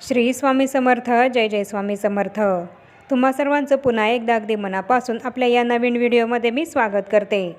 श्री स्वामी समर्थ जय जय स्वामी समर्थ. तुम्हा सर्वांचं पुन्हा एकदा अगदी मनापासून आपल्या या नवीन व्हिडिओमध्ये मी स्वागत करते.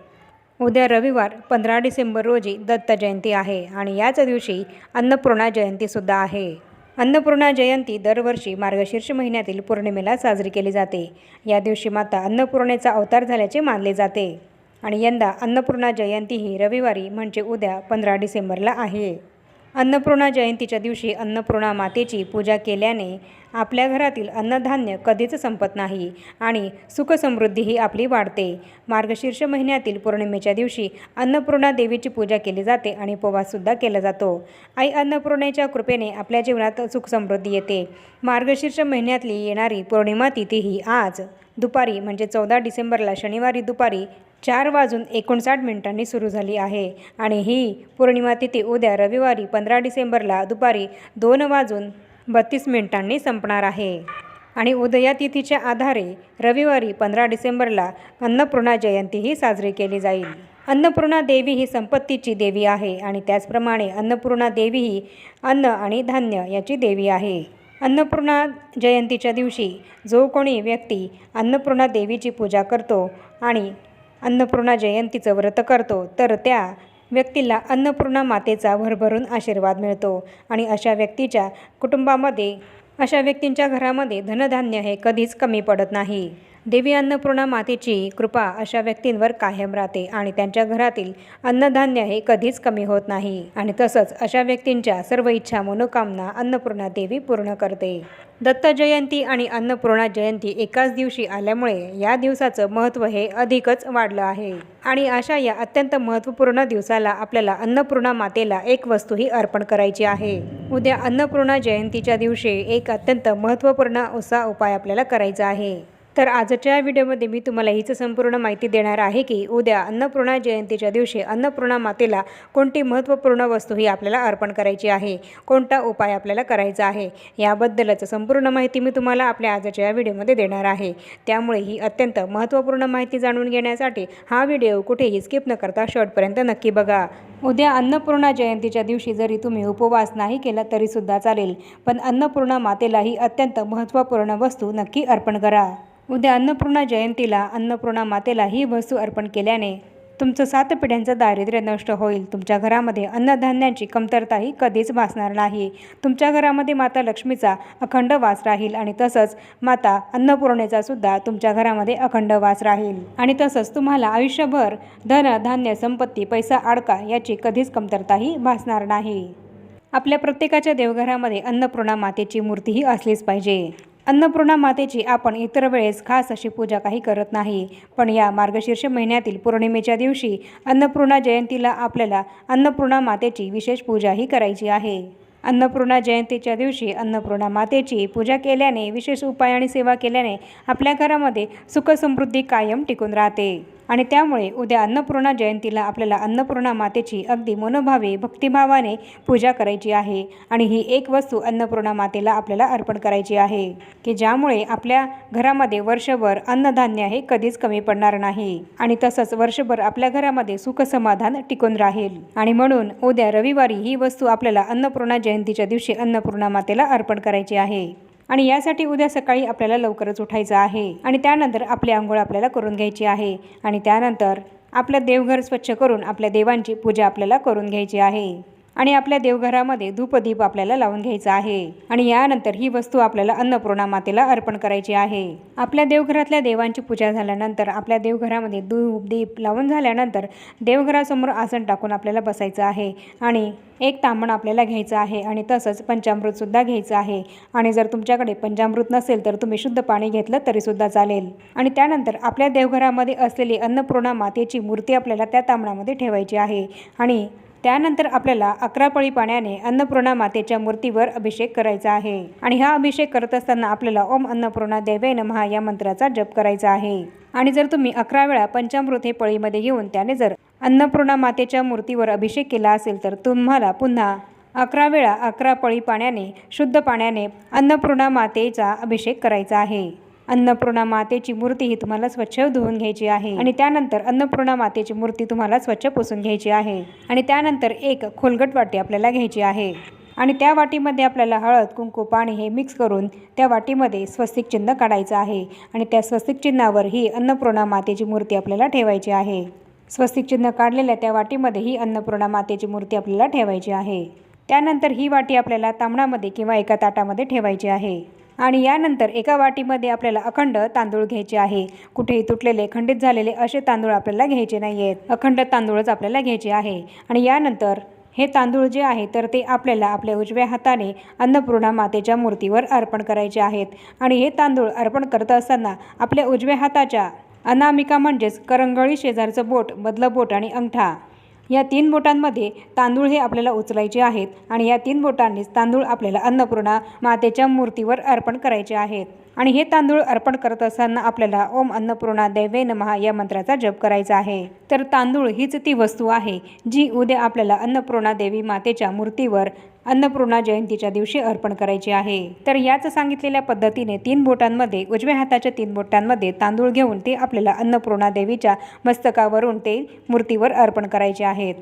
उद्या रविवार पंधरा डिसेंबर रोजी दत्त जयंती आहे आणि याच दिवशी अन्नपूर्णा जयंतीसुद्धा आहे. अन्नपूर्णा जयंती दरवर्षी मार्गशीर्ष महिन्यातील पौर्णिमेला साजरी केली जाते. या दिवशी माता अन्नपूर्णेचा अवतार झाल्याचे मानले जाते. आणि यंदा अन्नपूर्णा जयंती ही रविवारी म्हणजे उद्या पंधरा डिसेंबरला आहे. अन्नपूर्णा जयंतीच्या दिवशी अन्नपूर्णा मातेची पूजा केल्याने आपल्या घरातील अन्नधान्य कधीच संपत नाही आणि सुखसमृद्धीही आपली वाढते. मार्गशीर्ष महिन्यातील पौर्णिमेच्या दिवशी अन्नपूर्णा देवीची पूजा केली जाते आणि उपवाससुद्धा केला जातो. आई अन्नपूर्णेच्या कृपेने आपल्या जीवनात सुखसमृद्धी येते. मार्गशीर्ष महिन्यातली येणारी पौर्णिमा तिथीही आज. दुपारी म्हणजे चौदा डिसेंबरला शनिवारी दुपारी चार वाजून एकोणसाठ मिनिटांनी सुरू झाली आहे आणि ही पौर्णिमा तिथी उद्या रविवारी पंधरा डिसेंबरला दुपारी दोन वाजून बत्तीस मिनिटांनी संपणार आहे. आणि उदया तिथीच्या आधारे रविवारी पंधरा डिसेंबरला अन्नपूर्णा जयंतीही साजरी केली जाईल. अन्नपूर्णा देवी ही संपत्तीची देवी आहे आणि त्याचप्रमाणे अन्नपूर्णा देवी ही अन्न आणि धान्य याची देवी आहे. अन्नपूर्णा जयंतीच्या दिवशी जो कोणी व्यक्ती अन्नपूर्णा देवीची पूजा करतो आणि अन्नपूर्णा जयंतीचं व्रत करतो तर त्या व्यक्तीला अन्नपूर्णा मातेचा भरभरून आशीर्वाद मिळतो आणि अशा व्यक्तीच्या कुटुंबामध्ये अशा व्यक्तींच्या घरामध्ये धनधान्य हे कधीच कमी पडत नाही. देवी अन्नपूर्णा मातेची कृपा अशा व्यक्तींवर कायम राहते आणि त्यांच्या घरातील अन्नधान्य हे कधीच कमी होत नाही. आणि तसंच अशा व्यक्तींच्या सर्व इच्छा मनोकामना अन्नपूर्णा देवी पूर्ण करते. दत्त जयंती आणि अन्नपूर्णा जयंती एकाच दिवशी आल्यामुळे या दिवसाचं महत्त्व हे अधिकच वाढलं आहे. आणि अशा या अत्यंत महत्त्वपूर्ण दिवसाला आपल्याला अन्नपूर्णा मातेला एक वस्तूही अर्पण करायची आहे. उद्या अन्नपूर्णा जयंतीच्या दिवशी एक अत्यंत महत्त्वपूर्ण असा उपाय आपल्याला करायचा आहे. तर आजच्या व्हिडिओमध्ये मी तुम्हाला हीच संपूर्ण माहिती देणार आहे की उद्या अन्नपूर्णा जयंतीच्या दिवशी अन्नपूर्णा मातेला कोणती महत्त्वपूर्ण वस्तू ही आपल्याला अर्पण करायची आहे? कोणता उपाय आपल्याला करायचा आहे? याबद्दलच संपूर्ण माहिती मी तुम्हाला आपल्या आजच्या या व्हिडिओमध्ये देणार आहे. त्यामुळे ही अत्यंत महत्त्वपूर्ण माहिती जाणून घेण्यासाठी हा व्हिडिओ कुठेही स्किप न करता शेवटपर्यंत नक्की बघा. उद्या अन्नपूर्णा जयंतीच्या दिवशी जरी तुम्ही उपवास नाही केला तरीसुद्धा चालेल पण अन्नपूर्णा मातेलाही अत्यंत महत्त्वपूर्ण वस्तू नक्की अर्पण करा. उद्या अन्नपूर्णा जयंतीला अन्नपूर्णा मातेला ही वस्तू अर्पण केल्याने तुमचं सात पिढ्यांचं दारिद्र्य नष्ट होईल. तुमच्या घरामध्ये अन्नधान्यांची कमतरताही कधीच भासणार नाही. तुमच्या घरामध्ये माता लक्ष्मीचा अखंड वास राहील आणि तसंच माता अन्नपूर्णेचा सुद्धा तुमच्या घरामध्ये अखंड वास राहील. आणि तसंच तुम्हाला आयुष्यभर धन धान्य संपत्ती पैसा आडका याची कधीच कमतरताही भासणार नाही. आपल्या प्रत्येकाच्या देवघरामध्ये अन्नपूर्णा मातेची मूर्तीही असलीच पाहिजे. अन्नपूर्णा मातेची आपण इतर वेळेस खास अशी पूजा काही करत नाही. पण या मार्गशीर्ष महिन्यातील पौर्णिमेच्या दिवशी अन्नपूर्णा जयंतीला आपल्याला अन्नपूर्णा मातेची विशेष पूजाही करायची आहे. अन्नपूर्णा जयंतीच्या दिवशी अन्नपूर्णा मातेची पूजा केल्याने विशेष उपाय आणि सेवा केल्याने आपल्या घरामध्ये सुखसमृद्धी कायम टिकून राहते. आणि त्यामुळे उद्या अन्नपूर्णा जयंतीला आपल्याला अन्नपूर्णा मातेची अगदी मनोभावे भक्तिभावाने पूजा करायची आहे. आणि ही एक वस्तू अन्नपूर्णा मातेला आपल्याला अर्पण करायची आहे की ज्यामुळे आपल्या घरामध्ये वर्षभर अन्नधान्य हे कधीच कमी पडणार नाही. आणि तसंच वर्षभर आपल्या घरामध्ये सुखसमाधान टिकून राहील. आणि म्हणून उद्या रविवारी ही वस्तू आपल्याला अन्नपूर्णा जयंतीच्या दिवशी अन्नपूर्णा मातेला अर्पण करायची आहे. आणि यासाठी उद्या सकाळी आपल्याला लवकरच उठायचं आहे. आणि त्यानंतर आपली आंघोळ आपल्याला करून घ्यायची आहे. आणि त्यानंतर आपलं देवघर स्वच्छ करून आपल्या देवांची पूजा आपल्याला करून घ्यायची आहे. आणि आपल्या देवघरामध्ये धूपदीप आपल्याला लावून घ्यायचा आहे. आणि यानंतर ही वस्तू आपल्याला अन्नपूर्णा मातेला अर्पण करायची आहे. आपल्या देवघरातल्या देवांची पूजा झाल्यानंतर आपल्या देवघरामध्ये धूप दीप लावून झाल्यानंतर देवघरासमोर आसन टाकून आपल्याला बसायचं आहे. आणि एक तांबण आपल्याला घ्यायचं आहे आणि तसंच पंचामृतसुद्धा घ्यायचं आहे. आणि जर तुमच्याकडे पंचामृत नसेल तर तुम्ही शुद्ध पाणी घेतलं तरीसुद्धा चालेल. आणि त्यानंतर आपल्या देवघरामध्ये असलेली अन्नपूर्णा मातेची मूर्ती आपल्याला त्या तांबणामध्ये ठेवायची आहे. आणि त्यानंतर आपल्याला अकरा पळी पाण्याने अन्नपूर्णा मातेच्या मूर्तीवर अभिषेक करायचा आहे. आणि हा अभिषेक करत असताना आपल्याला ओम अन्नपूर्णा देवे नमहा या मंत्राचा जप करायचा आहे. आणि जर तुम्ही अकरा वेळा पंचामृत हे पळीमध्ये घेऊन त्याने जर अन्नपूर्णा मातेच्या मूर्तीवर अभिषेक केला असेल तर तुम्हाला पुन्हा अकरा वेळा अकरा पळी पाण्याने शुद्ध पाण्याने अन्नपूर्णा मातेचा अभिषेक करायचा आहे. अन्नपूर्णा मातेची मूर्ती ही तुम्हाला स्वच्छ धुवून घ्यायची आहे. आणि त्यानंतर अन्नपूर्णा मातेची मूर्ती तुम्हाला स्वच्छ पुसून घ्यायची आहे. आणि त्यानंतर एक खोलगट वाटी आपल्याला घ्यायची आहे. आणि त्या वाटीमध्ये आपल्याला हळद कुंकू पाणी हे मिक्स करून त्या वाटीमध्ये स्वस्तिक चिन्ह काढायचं आहे. आणि त्या स्वस्तिक चिन्हावर ही अन्नपूर्णा मातेची मूर्ती आपल्याला ठेवायची आहे. स्वस्तिक चिन्ह काढलेल्या त्या वाटीमध्ये ही अन्नपूर्णा मातेची मूर्ती आपल्याला ठेवायची आहे. त्यानंतर ही वाटी आपल्याला तांबणामध्ये किंवा एका ताटामध्ये ठेवायची आहे. आणि यानंतर एका वाटीमध्ये आपल्याला अखंड तांदूळ घ्यायचे आहे. कुठेही तुटलेले खंडित झालेले असे तांदूळ आपल्याला घ्यायचे नाही आहेत अखंड तांदूळच आपल्याला घ्यायचे आहे. आणि यानंतर हे तांदूळ जे आहे तर ते आपल्याला आपल्या उजव्या हाताने अन्नपूर्णा मातेच्या मूर्तीवर अर्पण करायचे आहेत. आणि हे तांदूळ अर्पण करत असताना आपल्या उजव्या हाताच्या अनामिका म्हणजेच करंगळी शेजारचं बोट मधलं बोट आणि अंगठा. या तीन बोटांमध्ये तांदूळ हे आपल्याला उचलायचे आहेत आणि या तीन बोटांनीच तांदूळ आपल्याला अन्नपूर्णा मातेच्या मूर्तीवर अर्पण करायचे आहेत. आणि हे तांदूळ अर्पण करत असताना आपल्याला ओम अन्नपूर्णा दैवे नमहा या मंत्राचा जप करायचा आहे. तर तांदूळ हीच ती वस्तू आहे जी उद्या आपल्याला अन्नपूर्णा देवी मातेच्या मूर्तीवर अन्नपूर्णा जयंतीच्या दिवशी अर्पण करायची आहे. तर याच सांगितलेल्या पद्धतीने तीन बोटांमध्ये उजव्या हाताच्या तीन बोटांमध्ये तांदूळ घेऊन ते आपल्याला अन्नपूर्णा देवीच्या मस्तकावरून ते मूर्तीवर अर्पण करायचे आहेत.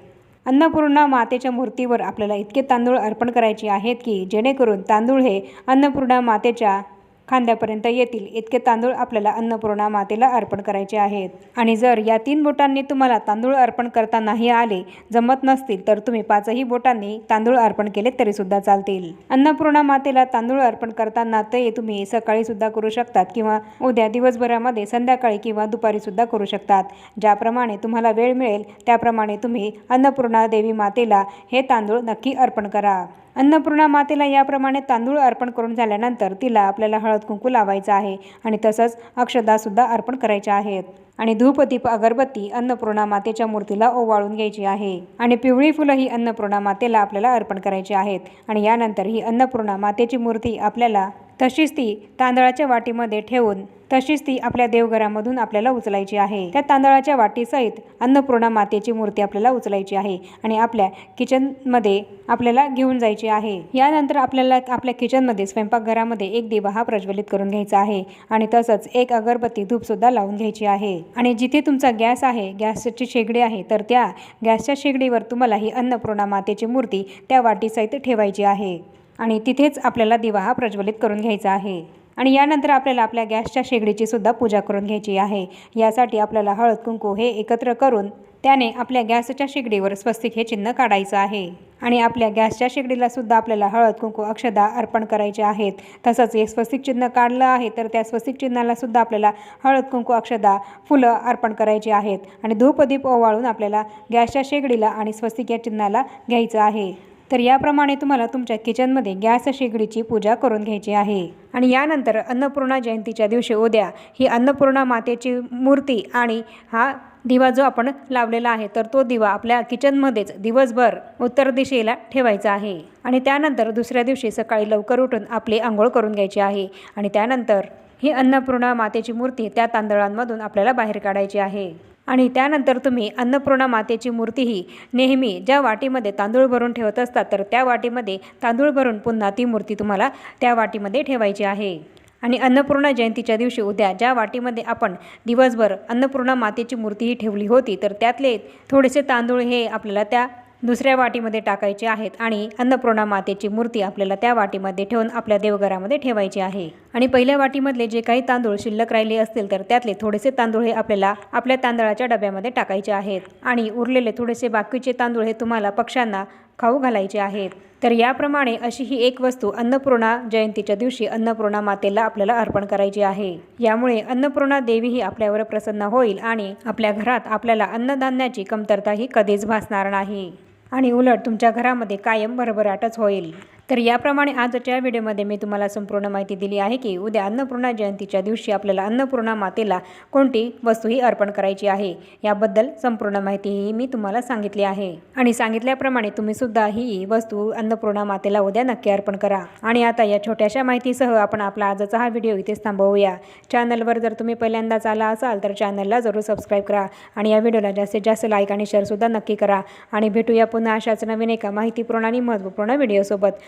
अन्नपूर्णा मातेच्या मूर्तीवर आपल्याला इतके तांदूळ अर्पण करायचे आहेत की जेणेकरून तांदूळ हे अन्नपूर्णा मातेच्या खांद्यापर्यंत येतील. इतके तांदूळ आपल्याला अन्नपूर्णा मातेला अर्पण करायचे आहेत. आणि जर या तीन बोटांनी तुम्हाला तांदूळ अर्पण करता नाही आले जमत नसतील तर तुम्ही पाचही बोटांनी तांदूळ अर्पण केले तरी सुद्धा चालतील. अन्नपूर्णा मातेला तांदूळ अर्पण करताना ते तुम्ही सकाळी सुद्धा करू शकतात किंवा उद्या दिवसभरामध्ये संध्याकाळी किंवा दुपारी सुद्धा करू शकतात. ज्याप्रमाणे तुम्हाला वेळ मिळेल त्याप्रमाणे तुम्ही अन्नपूर्णा देवी मातेला हे तांदूळ नक्की अर्पण करा. अन्नपूर्णा मातेला याप्रमाणे तांदूळ अर्पण करून झाल्यानंतर तिला आपल्याला हळद कुंकू लावायचं आहे आणि तसंच अक्षदासुद्धा अर्पण करायच्या आहेत. आणि धूपदीप अगरबत्ती अन्नपूर्णा मातेच्या मूर्तीला ओवाळून घ्यायची आहे. आणि पिवळी फुलं ही अन्नपूर्णा मातेला आपल्याला अर्पण करायची आहेत. आणि यानंतर ही अन्नपूर्णा मातेची मूर्ती आपल्याला तशीच ती तांदळाच्या वाटीमध्ये ठेवून तशीच ती आपल्या देवघरामधून आपल्याला उचलायची आहे. त्या तांदळाच्या वाटीसहित अन्नपूर्णा मातेची मूर्ती आपल्याला उचलायची आहे आणि आपल्या किचनमध्ये आपल्याला घेऊन जायची आहे. यानंतर आपल्याला आपल्या किचनमध्ये स्वयंपाकघरामध्ये एक दिवा हा प्रज्वलित करून घ्यायचा आहे आणि तसंच एक अगरबत्ती धूपसुद्धा लावून घ्यायची आहे. आणि जिथे तुमचा गॅस आहे गॅसची शेगडी आहे तर त्या गॅसच्या शेगडीवर तुम्हाला ही अन्नपूर्णा मातेची मूर्ती त्या वाटीसहित ठेवायची आहे. आणि तिथेच आपल्याला दिवा हा प्रज्वलित करून घ्यायचा आहे. आणि यानंतर आपल्याला आपल्या गॅसच्या शेगडीची सुद्धा पूजा करून घ्यायची आहे. यासाठी आपल्याला हळद कुंकू हे एकत्र करून त्याने आपल्या गॅसच्या शेगडीवर स्वस्तिक हे चिन्ह काढायचं आहे. आणि आपल्या गॅसच्या शेगडीला सुद्धा आपल्याला हळद कुंकू अक्षदा अर्पण करायचे आहेत. तसंच हे स्वस्तिक चिन्ह काढलं आहे तर त्या स्वस्तिक चिन्हाला सुद्धा आपल्याला हळद कुंकू अक्षदा फुलं अर्पण करायची आहेत. आणि धूपदीप ओवाळून आपल्याला गॅसच्या शेगडीला आणि स्वस्तिक या चिन्हाला घ्यायचं आहे. तर याप्रमाणे तुम्हाला तुमच्या किचनमध्ये गॅस शेगडीची पूजा करून घ्यायची आहे. आणि यानंतर अन्नपूर्णा जयंतीच्या दिवशी उद्या ही अन्नपूर्णा मातेची मूर्ती आणि हा दिवा जो आपण लावलेला आहे तर तो दिवा आपल्या किचनमध्येच दिवसभर उत्तर दिशेला ठेवायचा आहे. आणि त्यानंतर दुसऱ्या दिवशी सकाळी लवकर उठून आपली आंघोळ करून घ्यायची आहे. आणि त्यानंतर ही अन्नपूर्णा मातेची मूर्ती त्या तांदळांमधून आपल्याला बाहेर काढायची आहे. आणि त्यानंतर तुम्ही अन्नपूर्णा मातेची मूर्ती ही नेहमी ज्या वाटीमध्ये तांदूळ भरून ठेवत असतात तर त्या वाटीमध्ये तांदूळ भरून पुन्हा ती मूर्ती तुम्हाला त्या वाटीमध्ये ठेवायची आहे. आणि अन्नपूर्णा जयंतीच्या दिवशी उद्या ज्या वाटीमध्ये आपण दिवसभर अन्नपूर्णा मातेची मूर्तीही ठेवली होती तर त्यातले थोडेसे तांदूळ हे आपल्याला त्या दुसऱ्या वाटीमध्ये टाकायचे आहेत आणि अन्नपूर्णा मातेची मूर्ती आपल्याला त्या वाटीमध्ये ठेवून आपल्या देवघरामध्ये ठेवायची आहे. आणि पहिल्या वाटीमधले जे काही तांदूळ शिल्लक राहिले असतील तर त्यातले थोडेसे तांदूळ हे आपल्याला आपल्या तांदळाच्या डब्यामध्ये टाकायचे आहेत. आणि उरलेले थोडेसे बाकीचे तांदूळ हे तुम्हाला पक्ष्यांना खाऊ घालायचे आहेत. तर याप्रमाणे अशी ही एक वस्तू अन्नपूर्णा जयंतीच्या दिवशी अन्नपूर्णा मातेला आपल्याला अर्पण करायची आहे. यामुळे अन्नपूर्णा देवी ही आपल्यावर प्रसन्न होईल आणि आपल्या घरात आपल्याला अन्नधान्याची कमतरताही कधीच भासणार नाही. आणि उलट तुमच्या घरामध्ये कायम भरभराटच होईल. तर याप्रमाणे आजच्या व्हिडिओमध्ये मी तुम्हाला संपूर्ण माहिती दिली आहे की उद्या अन्नपूर्णा जयंतीच्या दिवशी आपल्याला अन्नपूर्णा मातेला कोणती वस्तूही अर्पण करायची आहे याबद्दल संपूर्ण माहितीही मी तुम्हाला सांगितली आहे. आणि सांगितल्याप्रमाणे तुम्ही सुद्धा ही वस्तू अन्नपूर्णा मातेला उद्या नक्की अर्पण करा. आणि आता या छोट्याशा माहितीसह आपण आपला आजचा हा व्हिडिओ इथेच थांबवूया. चॅनलवर जर तुम्ही पहिल्यांदाच आला असाल तर चॅनलला जरूर सबस्क्राईब करा आणि या व्हिडिओला जास्तीत जास्त लाईक आणि शेअरसुद्धा नक्की करा. आणि भेटूया पुन्हा अशाच नवीन एका माहितीपूर्ण आणि महत्त्वपूर्ण व्हिडिओसोबत.